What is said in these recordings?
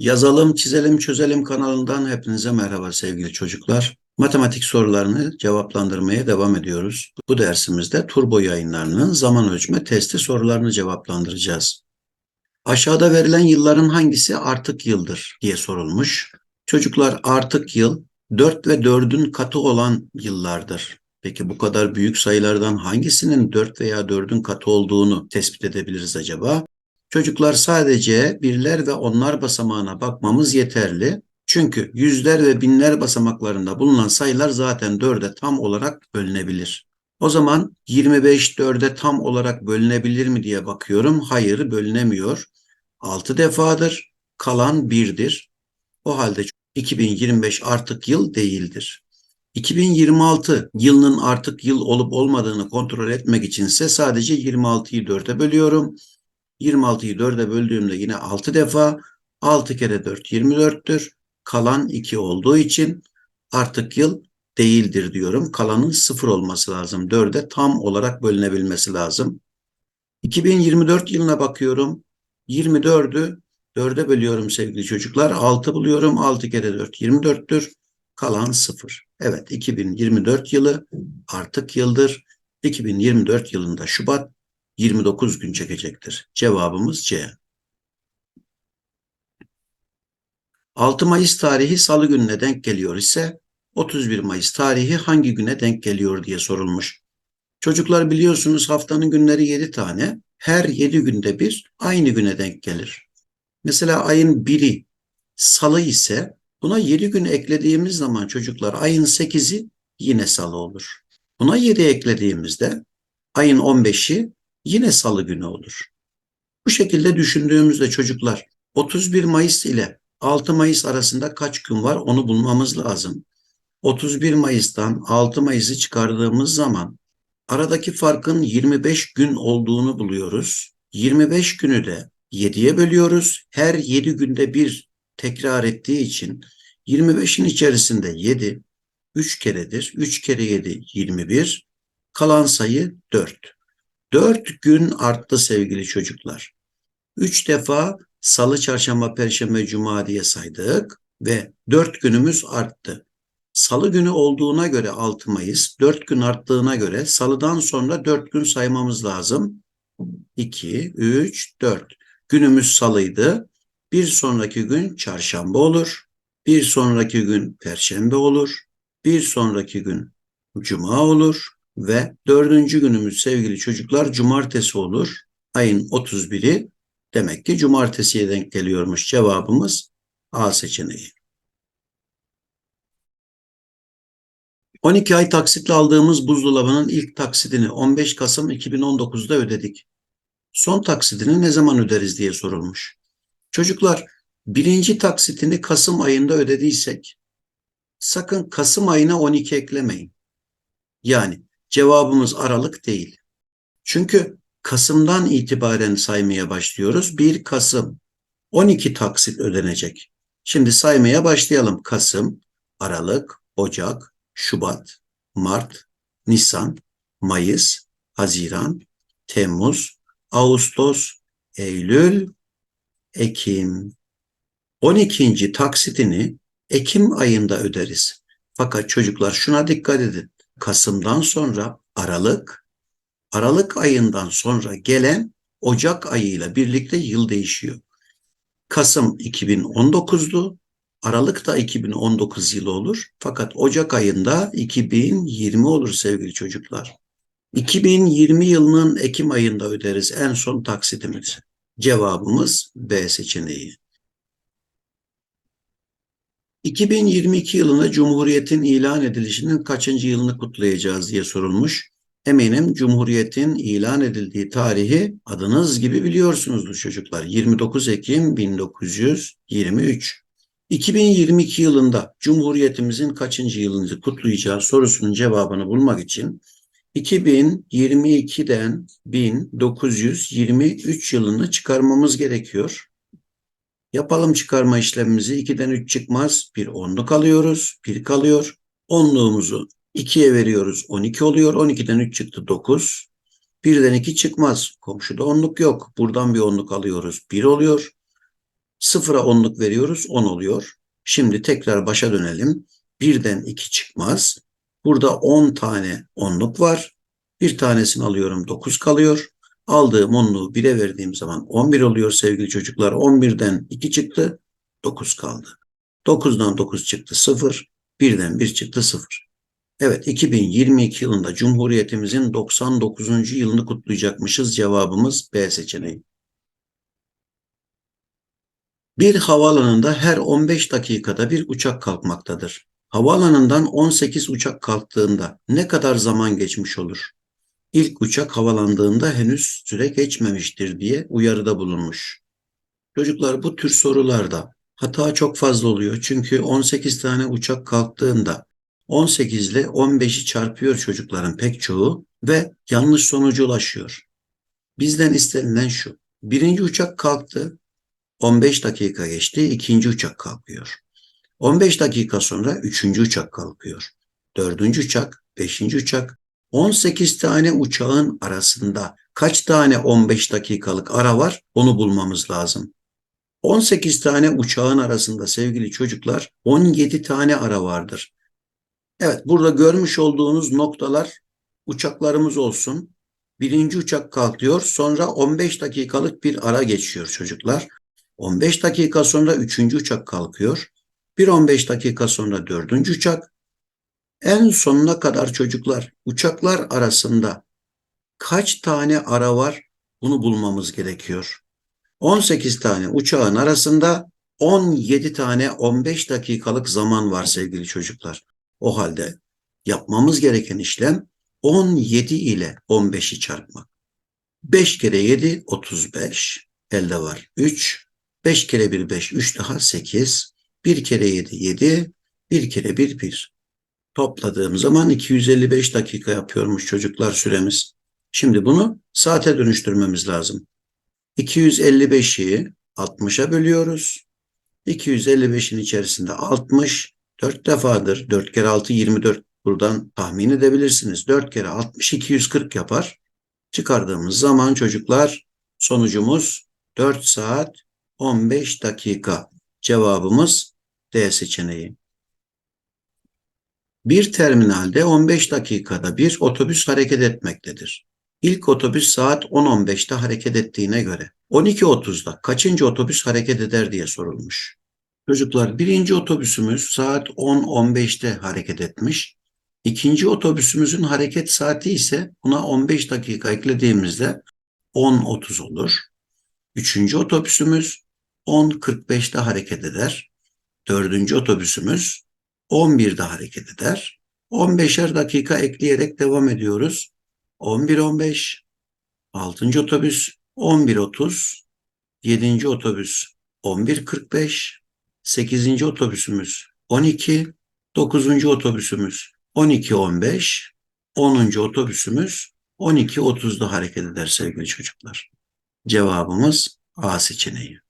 Yazalım, çizelim, çözelim kanalından hepinize merhaba sevgili çocuklar. Matematik sorularını cevaplandırmaya devam ediyoruz. Bu dersimizde Turbo yayınlarının zaman ölçme testi sorularını cevaplandıracağız. Aşağıda verilen yılların hangisi artık yıldır diye sorulmuş. Çocuklar artık yıl 4 ve 4'ün katı olan yıllardır. Peki bu kadar büyük sayılardan hangisinin 4 veya 4'ün katı olduğunu tespit edebiliriz acaba? Çocuklar sadece birler ve onlar basamağına bakmamız yeterli. Çünkü yüzler ve binler basamaklarında bulunan sayılar zaten 4'e tam olarak bölünebilir. O zaman 25 4'e tam olarak bölünebilir mi diye bakıyorum. Hayır bölünemiyor. 6 defadır. Kalan 1'dir. O halde 2025 artık yıl değildir. 2026 yılının artık yıl olup olmadığını kontrol etmek içinse sadece 26'yı 4'e bölüyorum. 26'yı 4'e böldüğümde yine 6 defa 6 kere 4 24'tür. Kalan 2 olduğu için artık yıl değildir diyorum. Kalanın 0 olması lazım. 4'e tam olarak bölünebilmesi lazım. 2024 yılına bakıyorum. 24'ü 4'e bölüyorum sevgili çocuklar. 6 buluyorum. 6 kere 4 24'tür. Kalan 0. Evet 2024 yılı artık yıldır. 2024 yılında Şubat 29 gün çekecektir. Cevabımız C. 6 Mayıs tarihi salı gününe denk geliyor ise 31 Mayıs tarihi hangi güne denk geliyor diye sorulmuş. Çocuklar biliyorsunuz haftanın günleri 7 tane. Her 7 günde bir aynı güne denk gelir. Mesela ayın 1'i salı ise buna 7 gün eklediğimiz zaman çocuklar ayın 8'i yine salı olur. Buna 7 eklediğimizde ayın 15'i yine salı günü olur. Bu şekilde düşündüğümüzde çocuklar 31 Mayıs ile 6 Mayıs arasında kaç gün var onu bulmamız lazım. 31 Mayıs'tan 6 Mayıs'ı çıkardığımız zaman aradaki farkın 25 gün olduğunu buluyoruz. 25 günü de 7'ye bölüyoruz. Her 7 günde bir tekrar ettiği için 25'in içerisinde 7 3 keredir. 3 kere 7 21. Kalan sayı 4. 4 gün arttı sevgili çocuklar. 3 defa salı, çarşamba, perşembe, cuma diye saydık ve 4 günümüz arttı. Salı günü olduğuna göre 6 Mayıs, 4 gün arttığına göre salıdan sonra 4 gün saymamız lazım. 2, 3, 4. Günümüz salıydı. Bir sonraki gün çarşamba olur. Bir sonraki gün perşembe olur. Bir sonraki gün cuma olur. Ve dördüncü günümüz sevgili çocuklar cumartesi olur. Ayın 31'i demek ki cumartesiye denk geliyormuş cevabımız A seçeneği. 12 ay taksitle aldığımız buzdolabının ilk taksidini 15 Kasım 2019'da ödedik. Son taksidini ne zaman öderiz diye sorulmuş. Çocuklar birinci taksitini Kasım ayında ödediysek sakın Kasım ayına 12 eklemeyin. Yani cevabımız Aralık değil. Çünkü Kasım'dan itibaren saymaya başlıyoruz. 1 Kasım 12 taksit ödenecek. Şimdi saymaya başlayalım. Kasım, Aralık, Ocak, Şubat, Mart, Nisan, Mayıs, Haziran, Temmuz, Ağustos, Eylül, Ekim. 12. taksitini Ekim ayında öderiz. Fakat çocuklar şuna dikkat edin. Kasım'dan sonra Aralık, Aralık ayından sonra gelen Ocak ayıyla birlikte yıl değişiyor. Kasım 2019'du, Aralık da 2019 yılı olur. Fakat Ocak ayında 2020 olur sevgili çocuklar. 2020 yılının Ekim ayında öderiz en son taksitimizi. Cevabımız B seçeneği. 2022 yılında Cumhuriyet'in ilan edilişinin kaçıncı yılını kutlayacağız diye sorulmuş. Eminim Cumhuriyet'in ilan edildiği tarihi adınız gibi biliyorsunuzdur çocuklar. 29 Ekim 1923. 2022 yılında Cumhuriyetimizin kaçıncı yılını kutlayacağı sorusunun cevabını bulmak için 2022'den 1923 yılını çıkarmamız gerekiyor. Yapalım çıkarma işlemimizi. 2'den 3 çıkmaz. Bir onluk alıyoruz. 1 kalıyor. Onluğumuzu 2'ye veriyoruz. 12 oluyor. 12'den 3 çıktı 9. 1'den 2 çıkmaz. Komşuda onluk yok. Buradan bir onluk alıyoruz. 1 oluyor. Sıfıra onluk veriyoruz 10 oluyor. Şimdi tekrar başa dönelim. Birden 2 çıkmaz. Burada 10 tane onluk var. Bir tanesini alıyorum 9 kalıyor. Aldığım onluğu 1'e verdiğim zaman 11 oluyor sevgili çocuklar. 11'den 2 çıktı 9 kaldı. 9'dan 9 çıktı 0. 1'den 1 çıktı 0. Evet 2022 yılında Cumhuriyetimizin 99. yılını kutlayacakmışız. Cevabımız B seçeneği. Bir havaalanında her 15 dakikada bir uçak kalkmaktadır. Havaalanından 18 uçak kalktığında ne kadar zaman geçmiş olur? İlk uçak havalandığında henüz süre geçmemiştir diye uyarıda bulunmuş. Çocuklar bu tür sorularda hata çok fazla oluyor. Çünkü 18 tane uçak kalktığında 18 ile 15'i çarpıyor çocukların pek çoğu ve yanlış sonuca ulaşıyor. Bizden istenilen şu. Birinci uçak kalktı. 15 dakika geçti. ikinci uçak kalkıyor. 15 dakika sonra üçüncü uçak kalkıyor. Dördüncü uçak, beşinci uçak. 18 tane uçağın arasında kaç tane 15 dakikalık ara var onu bulmamız lazım. 18 tane uçağın arasında sevgili çocuklar 17 tane ara vardır. Evet burada görmüş olduğunuz noktalar uçaklarımız olsun. Birinci uçak kalkıyor sonra 15 dakikalık bir ara geçiyor çocuklar. 15 dakika sonra üçüncü uçak kalkıyor. Bir 15 dakika sonra dördüncü uçak. En sonuna kadar çocuklar uçaklar arasında kaç tane ara var bunu bulmamız gerekiyor. 18 tane uçağın arasında 17 tane 15 dakikalık zaman var sevgili çocuklar. O halde yapmamız gereken işlem 17 ile 15'i çarpmak. 5 kere 7 35. Elde var 3. 5 kere 1 5 3 daha 8. 1 kere 7 7. 1 kere 1 1. Topladığım zaman 255 dakika yapıyormuş çocuklar süremiz. Şimdi bunu saate dönüştürmemiz lazım. 255'i 60'a bölüyoruz. 255'in içerisinde 60 4 defadır. 4 kere 6 24. Buradan tahmin edebilirsiniz. 4 kere 60 240 yapar. Çıkardığımız zaman çocuklar sonucumuz 4 saat 15 dakika. Cevabımız D seçeneği. Bir terminalde 15 dakikada bir otobüs hareket etmektedir. İlk otobüs saat 10.15'te hareket ettiğine göre 12.30'da kaçıncı otobüs hareket eder diye sorulmuş. Çocuklar birinci otobüsümüz saat 10.15'te hareket etmiş. İkinci otobüsümüzün hareket saati ise buna 15 dakika eklediğimizde 10.30 olur. Üçüncü otobüsümüz 10.45'te hareket eder. Dördüncü otobüsümüz 11'de hareket eder. 15'er dakika ekleyerek devam ediyoruz. 11.15, 6. otobüs 11.30, 7. otobüs 11.45, 8. otobüsümüz 12, 9. otobüsümüz 12.15, 10. otobüsümüz 12.30'da hareket eder sevgili çocuklar. Cevabımız A seçeneği.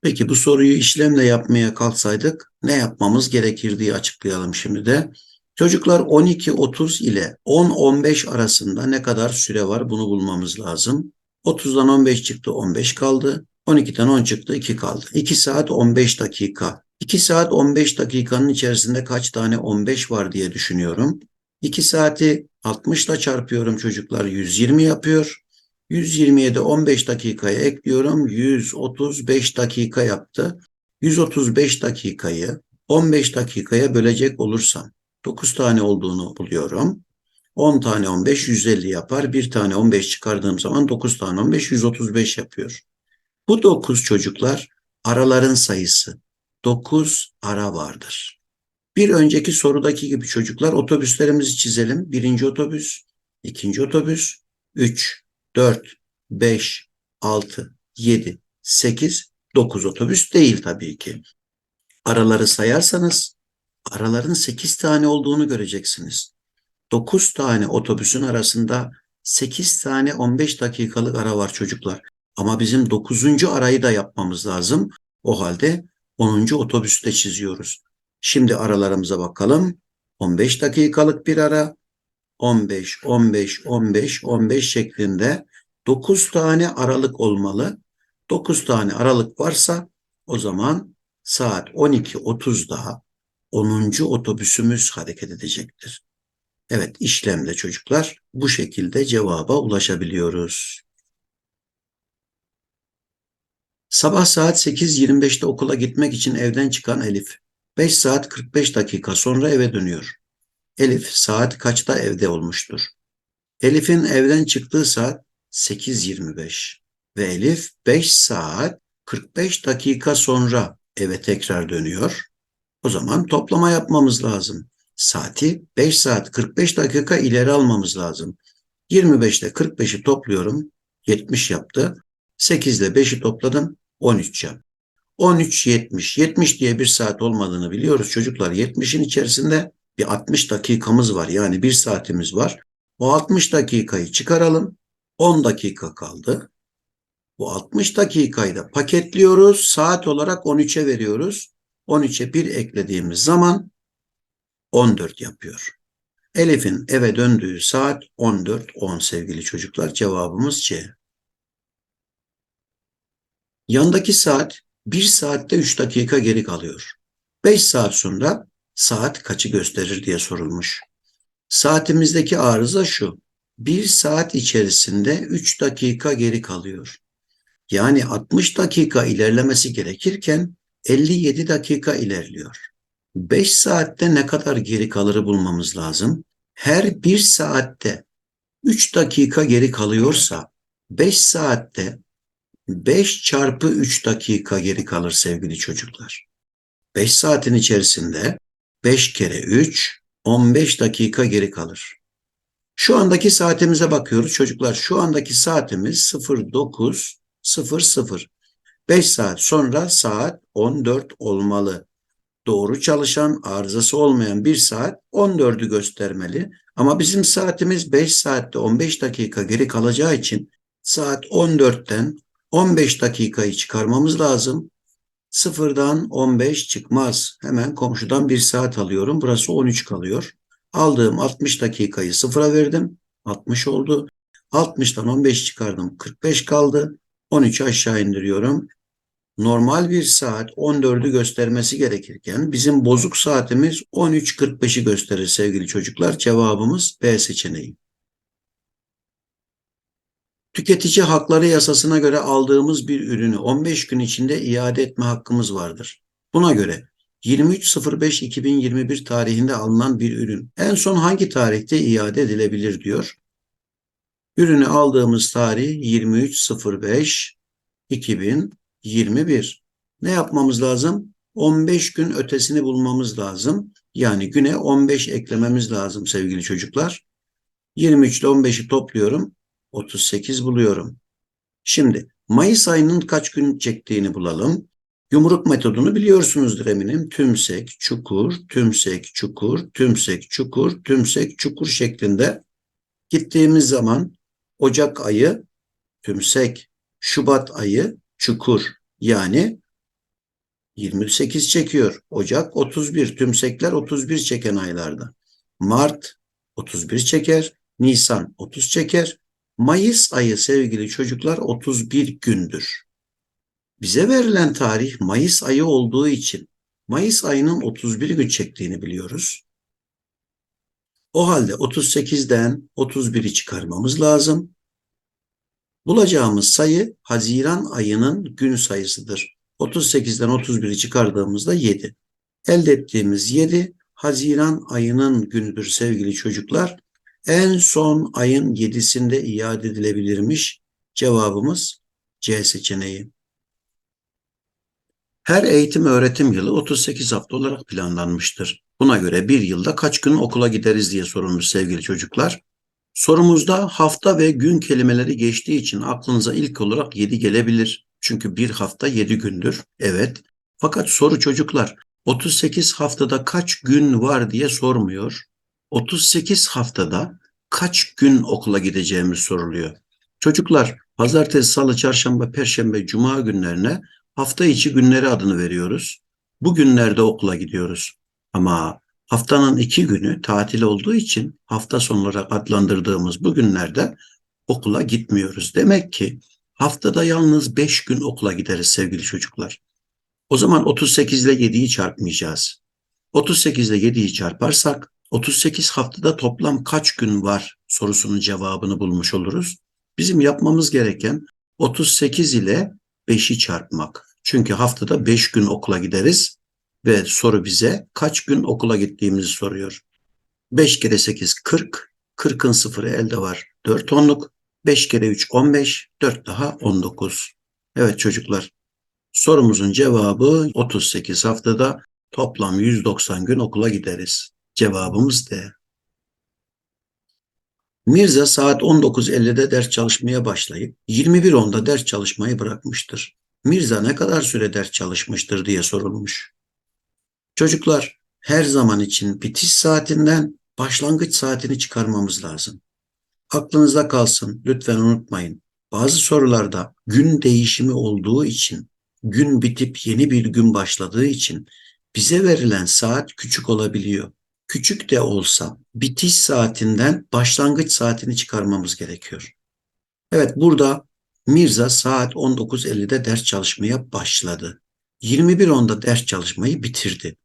Peki bu soruyu işlemle yapmaya kalksaydık ne yapmamız gerekirdiği açıklayalım şimdi de. Çocuklar 12.30 ile 10-15 arasında ne kadar süre var bunu bulmamız lazım. 30'dan 15 çıktı 15 kaldı. 12'den 10 çıktı 2 kaldı. 2 saat 15 dakika. 2 saat 15 dakikanın içerisinde kaç tane 15 var diye düşünüyorum. 2 saati 60 ile çarpıyorum çocuklar 120 yapıyor. 127 15 dakikaya ekliyorum. 135 dakika yaptı. 135 dakikayı 15 dakikaya bölecek olursam 9 tane olduğunu buluyorum. 10 tane 15 150 yapar. Bir tane 15 çıkardığım zaman 9 tane 15 135 yapıyor. Bu 9 çocuklar araların sayısı. 9 ara vardır. Bir önceki sorudaki gibi çocuklar otobüslerimizi çizelim. Birinci otobüs, ikinci otobüs, 3, 4, 5, 6, 7, 8, 9 otobüs değil tabii ki. Araları sayarsanız araların 8 tane olduğunu göreceksiniz. 9 tane otobüsün arasında 8 tane 15 dakikalık ara var çocuklar. Ama bizim 9. arayı da yapmamız lazım. O halde 10. otobüsü de çiziyoruz. Şimdi aralarımıza bakalım. 15 dakikalık bir ara. 15, 15, 15, 15 şeklinde 9 tane aralık olmalı. 9 tane aralık varsa O zaman saat 12.30'da 10. otobüsümüz hareket edecektir. Evet işlemde çocuklar bu şekilde cevaba ulaşabiliyoruz. Sabah saat 8.25'te okula gitmek için evden çıkan Elif 5 saat 45 dakika sonra eve dönüyor. Elif saat kaçta evde olmuştur? Elif'in evden çıktığı saat 8.25 ve Elif 5 saat 45 dakika sonra eve tekrar dönüyor. O zaman toplama yapmamız lazım. Saati 5 saat 45 dakika ileri almamız lazım. 25 ile 45'i topluyorum. 70 yaptı. 8 ile 5'i topladım. 13 yap. 13 70. 70 diye bir saat olmadığını biliyoruz çocuklar. 70'in içerisinde bir 60 dakikamız var. Yani bir saatimiz var. O 60 dakikayı çıkaralım. 10 dakika kaldı. Bu 60 dakikayı da paketliyoruz. Saat olarak 13'e veriyoruz. 13'e 1 eklediğimiz zaman 14 yapıyor. Elif'in eve döndüğü saat 14.10 sevgili çocuklar. Cevabımız C. Yandaki saat 1 saatte 3 dakika geri kalıyor. 5 saat sonra saat kaçı gösterir diye sorulmuş. Saatimizdeki arıza şu. 1 saat içerisinde 3 dakika geri kalıyor. Yani 60 dakika ilerlemesi gerekirken 57 dakika ilerliyor. 5 saatte ne kadar geri kalırı bulmamız lazım. Her 1 saatte 3 dakika geri kalıyorsa 5 saatte 5 çarpı 3 dakika geri kalır sevgili çocuklar. 5 saatin içerisinde 5 kere 3 15 dakika geri kalır. Şu andaki saatimize bakıyoruz çocuklar. Şu andaki saatimiz 09.00. 5 saat sonra saat 14 olmalı. Doğru çalışan, arızası olmayan bir saat 14'ü göstermeli. Ama bizim saatimiz 5 saatte 15 dakika geri kalacağı için saat 14'ten 15 dakikayı çıkarmamız lazım. Sıfırdan 15 çıkmaz. Hemen komşudan bir saat alıyorum. Burası 13 kalıyor. Aldığım 60 dakikayı sıfıra verdim. 60 oldu. 60'tan 15 çıkardım. 45 kaldı. 13'ü aşağı indiriyorum. Normal bir saat 14'ü göstermesi gerekirken bizim bozuk saatimiz 13.45'i gösterir sevgili çocuklar. Cevabımız B seçeneği. Tüketici hakları yasasına göre aldığımız bir ürünü 15 gün içinde iade etme hakkımız vardır. Buna göre 23.05.2021 tarihinde alınan bir ürün en son hangi tarihte iade edilebilir diyor. Ürünü aldığımız tarih 23.05.2021. Ne yapmamız lazım? 15 gün ötesini bulmamız lazım. Yani güne 15 eklememiz lazım sevgili çocuklar. 23 ile 15'i topluyorum. 38 buluyorum. Şimdi Mayıs ayının kaç gün çektiğini bulalım. Yumruk metodunu biliyorsunuzdur eminim. Tümsek, çukur, tümsek, çukur, tümsek, çukur, tümsek, çukur şeklinde gittiğimiz zaman Ocak ayı tümsek, Şubat ayı çukur. Yani 28 çekiyor. Ocak 31, tümsekler 31 çeken aylarda. Mart 31 çeker, Nisan 30 çeker, Mayıs ayı sevgili çocuklar 31 gündür. Bize verilen tarih Mayıs ayı olduğu için Mayıs ayının 31 gün çektiğini biliyoruz. O halde 38'den 31'i çıkarmamız lazım. Bulacağımız sayı Haziran ayının gün sayısıdır. 38'den 31'i çıkardığımızda 7. Elde ettiğimiz 7 Haziran ayının günüdür sevgili çocuklar en son ayın 7'sinde iade edilebilirmiş. Cevabımız C seçeneği. Her eğitim öğretim yılı 38 hafta olarak planlanmıştır. Buna göre bir yılda kaç gün okula gideriz diye sorulmuş sevgili çocuklar. Sorumuzda hafta ve gün kelimeleri geçtiği için aklınıza ilk olarak 7 gelebilir. Çünkü bir hafta 7 gündür. Evet. Fakat soru çocuklar 38 haftada kaç gün var diye sormuyor. 38 haftada kaç gün okula gideceğimiz soruluyor. Çocuklar pazartesi, salı, çarşamba, perşembe, cuma günlerine hafta içi günleri adını veriyoruz. Bu günlerde okula gidiyoruz. Ama haftanın iki günü tatil olduğu için hafta sonu olarak adlandırdığımız bu günlerde okula gitmiyoruz. Demek ki haftada yalnız beş gün okula gideriz sevgili çocuklar. O zaman 38 ile 7'yi çarpmayacağız. 38 ile 7'yi çarparsak 38 haftada toplam kaç gün var sorusunun cevabını bulmuş oluruz. Bizim yapmamız gereken 38 ile 5'i çarpmak. Çünkü haftada 5 gün okula gideriz ve soru bize kaç gün okula gittiğimizi soruyor. 5 kere 8 40, 40'ın sıfırı elde var 4 onluk, 5 kere 3 15, 4 daha 19. Evet çocuklar sorumuzun cevabı 38 haftada toplam 190 gün okula gideriz. Cevabımız D. Mirza saat 19.50'de ders çalışmaya başlayıp 21.10'da ders çalışmayı bırakmıştır. Mirza ne kadar süre ders çalışmıştır diye sorulmuş. Çocuklar her zaman için bitiş saatinden başlangıç saatini çıkarmamız lazım. Aklınızda kalsın lütfen unutmayın. Bazı sorularda gün değişimi olduğu için, gün bitip yeni bir gün başladığı için bize verilen saat küçük olabiliyor. Küçük de olsa bitiş saatinden başlangıç saatini çıkarmamız gerekiyor. Evet burada Mirza saat 19.50'de ders çalışmaya başladı. 21.10'da ders çalışmayı bitirdi.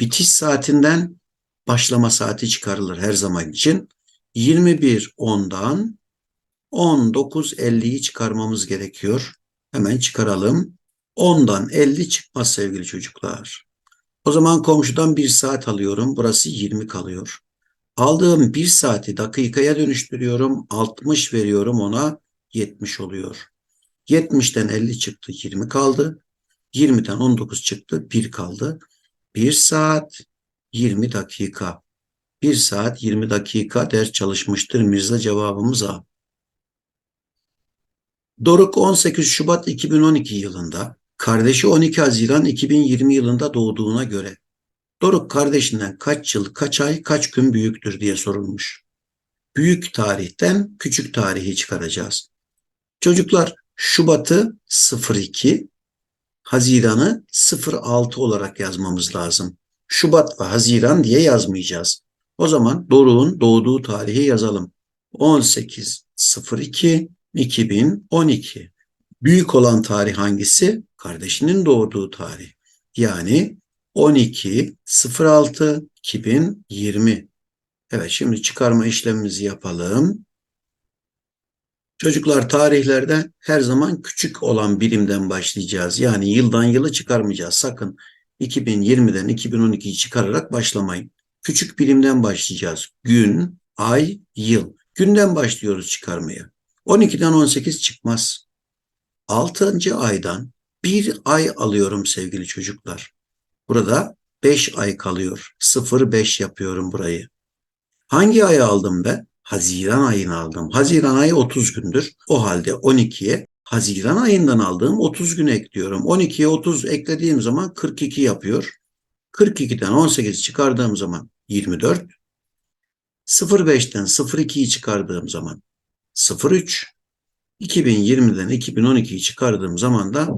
Bitiş saatinden başlama saati çıkarılır her zaman için. 21.10'dan 19.50'yi çıkarmamız gerekiyor. Hemen çıkaralım. 10'dan 50 çıkmaz sevgili çocuklar. O zaman komşudan bir saat alıyorum. Burası 20 kalıyor. Aldığım bir saati dakikaya dönüştürüyorum. 60 veriyorum ona 70 oluyor. 70'ten 50 çıktı 20 kaldı. 20'den 19 çıktı 1 kaldı. 1 saat 20 dakika. 1 saat 20 dakika ders çalışmıştır. Mirza cevabımız A. Doruk 18 Şubat 2012 yılında, kardeşi 12 Haziran 2020 yılında doğduğuna göre Doruk kardeşinden kaç yıl, kaç ay, kaç gün büyüktür diye sorulmuş. Büyük tarihten küçük tarihi çıkaracağız. Çocuklar Şubat'ı 02, Haziran'ı 06 olarak yazmamız lazım. Şubat ve Haziran diye yazmayacağız. O zaman Doruk'un doğduğu tarihi yazalım. 18 02 2012. Büyük olan tarih hangisi? Kardeşinin doğduğu tarih. Yani 12 06 2020. Evet şimdi çıkarma işlemimizi yapalım. Çocuklar tarihlerde her zaman küçük olan birimden başlayacağız. Yani yıldan yılı çıkarmayacağız. Sakın 2020'den 2012'yi çıkararak başlamayın. Küçük birimden başlayacağız. Gün, ay, yıl. Günden başlıyoruz çıkarmaya. 12'den 18 çıkmaz. 6. aydan bir ay alıyorum sevgili çocuklar. Burada 5 ay kalıyor. 0-5 yapıyorum burayı. Hangi ayı aldım ben? Haziran ayını aldım. Haziran ayı 30 gündür. O halde 12'ye Haziran ayından aldığım 30 gün ekliyorum. 12'ye 30 eklediğim zaman 42 yapıyor. 42'den 18 çıkardığım zaman 24. 05'ten 02'yi çıkardığım zaman 03. 2020'den 2012'yi çıkardığım zaman da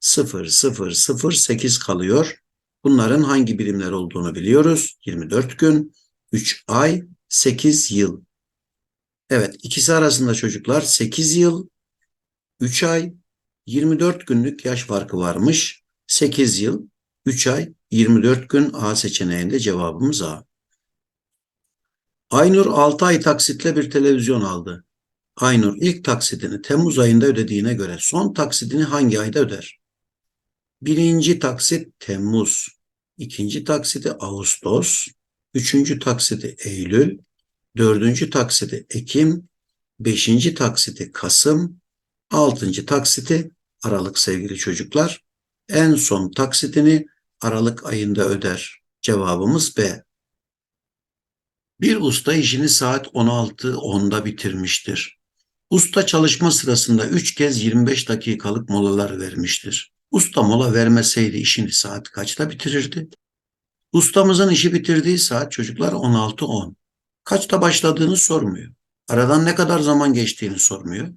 0008 kalıyor. Bunların hangi birimler olduğunu biliyoruz. 24 gün, 3 ay, 8 yıl. Evet ikisi arasında çocuklar 8 yıl, 3 ay, 24 günlük yaş farkı varmış. 8 yıl, 3 ay, 24 gün A seçeneğinde cevabımız A. Aynur 6 ay taksitle bir televizyon aldı. Aynur ilk taksidini Temmuz ayında ödediğine göre son taksidini hangi ayda öder? Birinci taksit Temmuz, ikinci taksidi Ağustos, üçüncü taksidi Eylül, dördüncü taksidi Ekim, beşinci taksidi Kasım, altıncı taksidi Aralık sevgili çocuklar. En son taksidini Aralık ayında öder. Cevabımız B. Bir usta işini saat 16.10'da bitirmiştir. Usta çalışma sırasında 3 kez 25 dakikalık molalar vermiştir. Usta mola vermeseydi işini saat kaçta bitirirdi? Ustamızın işi bitirdiği saat çocuklar 16.10. Kaçta başladığını sormuyor. Aradan ne kadar zaman geçtiğini sormuyor.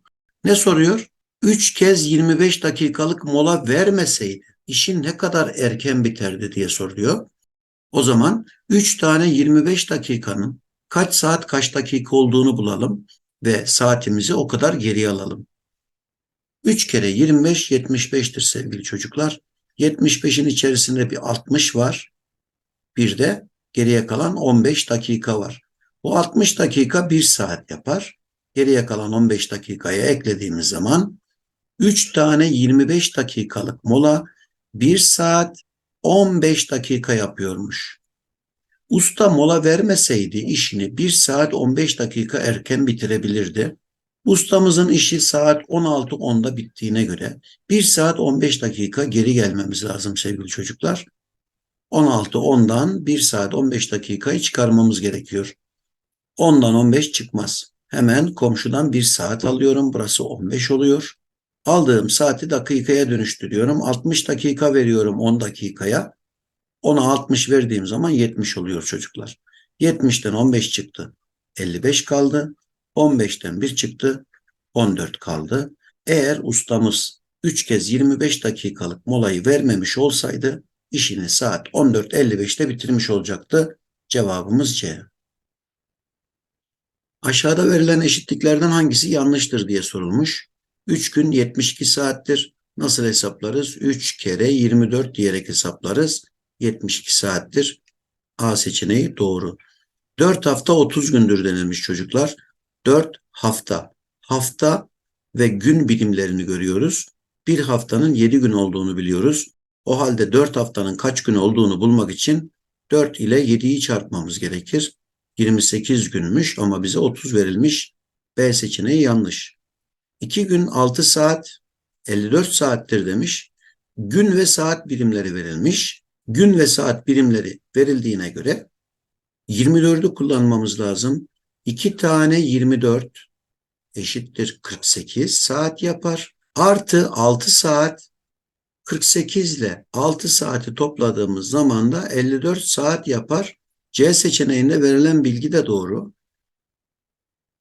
Ne soruyor? 3 kez 25 dakikalık mola vermeseydi işin ne kadar erken biterdi diye soruyor. O zaman 3 tane 25 dakikanın kaç saat kaç dakika olduğunu bulalım ve saatimizi o kadar geriye alalım. 3 kere 25 75'tir sevgili çocuklar. 75'in içerisinde bir 60 var. Bir de geriye kalan 15 dakika var. Bu 60 dakika 1 saat yapar. Geriye kalan 15 dakikaya eklediğimiz zaman 3 tane 25 dakikalık mola 1 saat 15 dakika yapıyormuş. Usta mola vermeseydi işini 1 saat 15 dakika erken bitirebilirdi. Ustamızın işi saat 16.10'da bittiğine göre 1 saat 15 dakika geri gelmemiz lazım sevgili çocuklar. 16.10'dan 1 saat 15 dakikayı çıkarmamız gerekiyor. 10'dan 15 çıkmaz. Hemen komşudan 1 saat alıyorum. Burası 15 oluyor. Aldığım saati dakikaya dönüştürüyorum. 60 dakika veriyorum 10 dakikaya. Ona 60 verdiğim zaman 70 oluyor çocuklar. 70'ten 15 çıktı. 55 kaldı. 15'ten 1 çıktı. 14 kaldı. Eğer ustamız 3 kez 25 dakikalık molayı vermemiş olsaydı işini saat 14.55'te bitirmiş olacaktı. Cevabımız C. Aşağıda verilen eşitliklerden hangisi yanlıştır diye sorulmuş. 3 gün 72 saattir. Nasıl hesaplarız? 3 kere 24 diyerek hesaplarız. 72 saattir. A seçeneği doğru. 4 hafta 30 gündür denilmiş çocuklar. 4 hafta. Hafta ve gün birimlerini görüyoruz. Bir haftanın 7 gün olduğunu biliyoruz. O halde 4 haftanın kaç gün olduğunu bulmak için 4 ile 7'yi çarpmamız gerekir. 28 günmüş ama bize 30 verilmiş. B seçeneği yanlış. 2 gün 6 saat 54 saattir demiş. Gün ve saat birimleri verilmiş. Gün ve saat birimleri verildiğine göre 24'ü kullanmamız lazım. 2 tane 24 eşittir 48 saat yapar. Artı 6 saat 48 ile 6 saati topladığımız zaman da 54 saat yapar. C seçeneğinde verilen bilgi de doğru.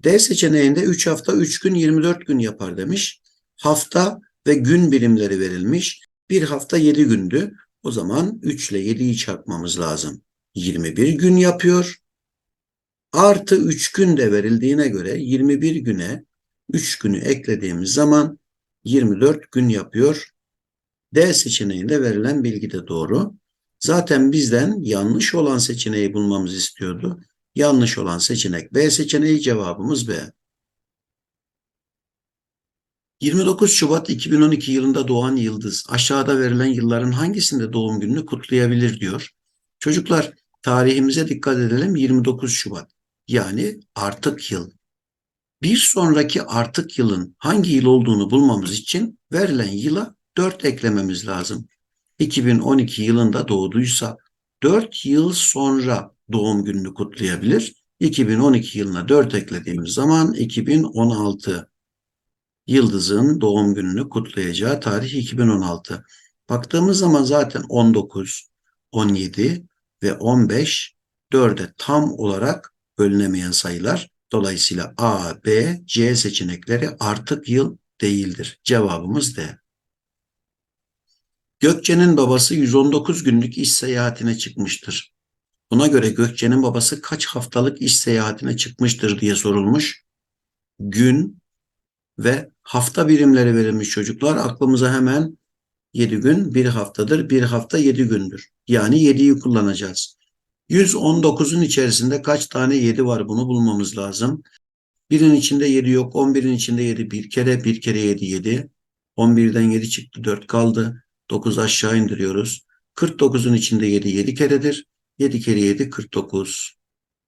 D seçeneğinde 3 hafta 3 gün 24 gün yapar demiş. Hafta ve gün birimleri verilmiş. Bir hafta 7 gündü. O zaman 3 ile 7'yi çarpmamız lazım. 21 gün yapıyor. Artı 3 gün de verildiğine göre 21 güne 3 günü eklediğimiz zaman 24 gün yapıyor. D seçeneğinde verilen bilgi de doğru. Zaten bizden yanlış olan seçeneği bulmamız istiyordu. Yanlış olan seçenek B seçeneği cevabımız B. 29 Şubat 2012 yılında doğan Yıldız aşağıda verilen yılların hangisinde doğum gününü kutlayabilir diyor. Çocuklar tarihimize dikkat edelim 29 Şubat yani artık yıl. Bir sonraki artık yılın hangi yıl olduğunu bulmamız için verilen yıla 4 eklememiz lazım. 2012 yılında doğduysa 4 yıl sonra doğum gününü kutlayabilir. 2012 yılına 4 eklediğimiz zaman 2016 Yıldız'ın doğum gününü kutlayacağı tarih 2016. Baktığımız zaman zaten 19, 17 ve 15 4'e tam olarak bölünemeyen sayılar. Dolayısıyla A, B, C seçenekleri artık yıl değildir. Cevabımız D. Gökçe'nin babası 119 günlük iş seyahatine çıkmıştır. Buna göre Gökçe'nin babası kaç haftalık iş seyahatine çıkmıştır diye sorulmuş. Gün ve hafta birimleri verilmiş çocuklar. Aklımıza hemen 7 gün bir haftadır. Bir hafta 7 gündür. Yani 7'yi kullanacağız. 119'un içerisinde kaç tane 7 var bunu bulmamız lazım. Birin içinde 7 yok. 11'in içinde 7 bir kere. Bir kere 7 7. 11'den 7 çıktı 4 kaldı. 9 aşağı indiriyoruz. 49'un içinde 7 7 keredir. 7 kere 7 49.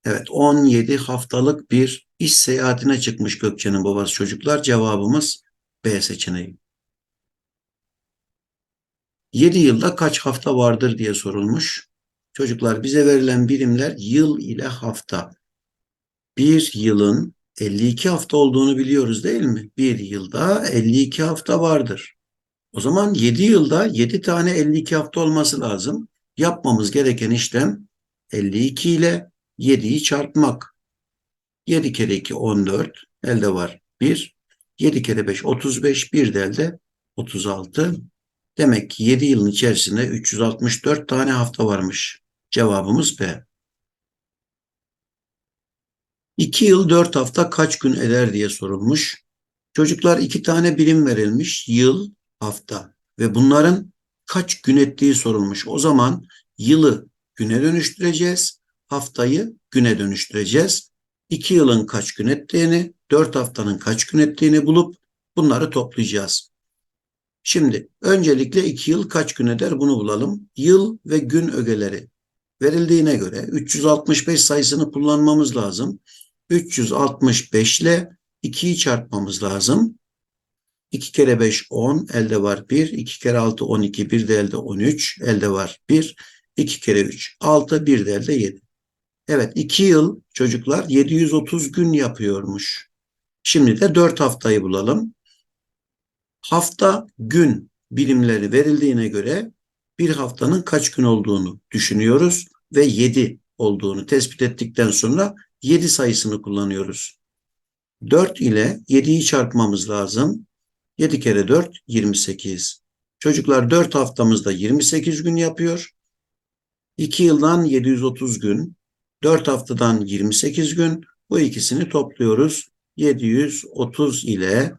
Evet 17 haftalık bir iş seyahatine çıkmış Gökçe'nin babası çocuklar. Cevabımız B seçeneği. 7 yılda kaç hafta vardır diye sorulmuş. Çocuklar bize verilen birimler yıl ile hafta. Bir yılın 52 hafta olduğunu biliyoruz değil mi? Bir yılda 52 hafta vardır. O zaman 7 yılda 7 tane 52 hafta olması lazım. Yapmamız gereken işlem 52 ile 7'yi çarpmak. 7 kere 2 14 elde var 1. 7 kere 5 35 bir de elde 36. Demek ki 7 yılın içerisinde 364 tane hafta varmış. Cevabımız B. 2 yıl 4 hafta kaç gün eder diye sorulmuş. Çocuklar iki tane birim verilmiş. Yıl, hafta ve bunların kaç gün ettiği sorulmuş. O zaman yılı güne dönüştüreceğiz, haftayı güne dönüştüreceğiz. İki yılın kaç gün ettiğini, dört haftanın kaç gün ettiğini bulup bunları toplayacağız. Şimdi öncelikle iki yıl kaç gün eder bunu bulalım. Yıl ve gün ögeleri verildiğine göre 365 sayısını kullanmamız lazım. 365 ile 2'yi çarpmamız lazım. 2 kere 5 10 elde var 1. 2 kere 6 12 bir de elde 13 elde var 1. 2 kere 3 6 bir de elde 7. Evet 2 yıl çocuklar 730 gün yapıyormuş. Şimdi de 4 haftayı bulalım. Hafta gün birimleri verildiğine göre bir haftanın kaç gün olduğunu düşünüyoruz ve 7 olduğunu tespit ettikten sonra 7 sayısını kullanıyoruz. 4 ile 7'yi çarpmamız lazım. 7 kere 4 28. Çocuklar 4 haftamızda 28 gün yapıyor. 2 yıldan 730 gün, 4 haftadan 28 gün. Bu ikisini topluyoruz. 730 ile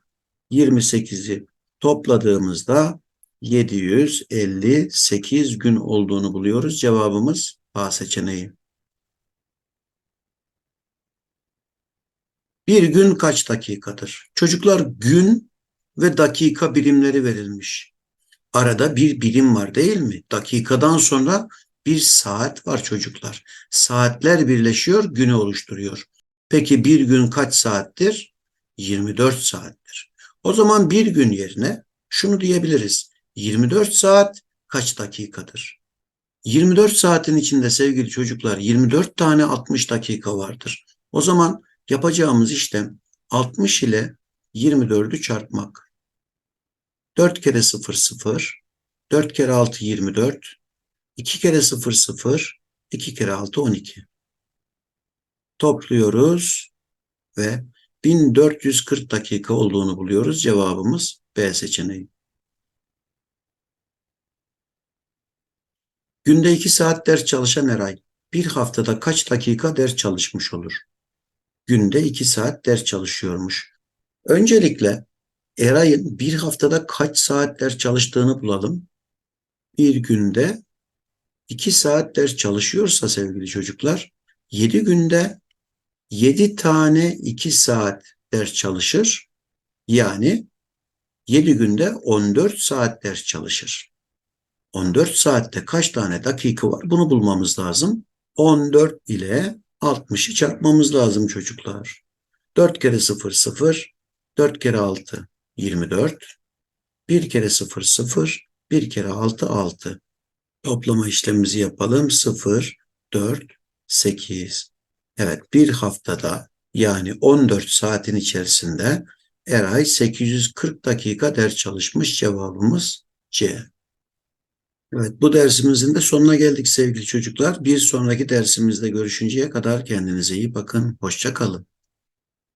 28'i topladığımızda 758 gün olduğunu buluyoruz. Cevabımız A seçeneği. Bir gün kaç dakikadır? Çocuklar gün ve dakika birimleri verilmiş. Arada bir birim var değil mi? Dakikadan sonra bir saat var çocuklar. Saatler birleşiyor, günü oluşturuyor. Peki bir gün kaç saattir? 24 saattir. O zaman bir gün yerine şunu diyebiliriz. 24 saat kaç dakikadır? 24 saatin içinde sevgili çocuklar 24 tane 60 dakika vardır. O zaman yapacağımız işlem 60 ile 24'ü çarpmak. 4 kere 0 0, 4 kere 6 24, 2 kere 0 0, 2 kere 6 12. Topluyoruz ve 1440 dakika olduğunu buluyoruz. Cevabımız B seçeneği. Günde 2 saat ders çalışan Eray bir haftada kaç dakika ders çalışmış olur? Günde 2 saat ders çalışıyormuş. Öncelikle Eray'ın bir haftada kaç saat ders çalıştığını bulalım. Bir günde 2 saat ders çalışıyorsa sevgili çocuklar 7 günde 7 tane 2 saat ders çalışır. Yani 7 günde 14 saat ders çalışır. 14 saatte kaç tane dakika var bunu bulmamız lazım. 14 ile 60'ı çarpmamız lazım çocuklar. 4 kere 0 0, 4 kere 6 24, 1 kere 0 0, 1 kere 6 6. Toplama işlemimizi yapalım. 0, 4, 8. Evet bir haftada yani 14 saatin içerisinde Eray 840 dakika ders çalışmış cevabımız C. Evet bu dersimizin de sonuna geldik sevgili çocuklar. Bir sonraki dersimizde görüşünceye kadar kendinize iyi bakın. Hoşça kalın.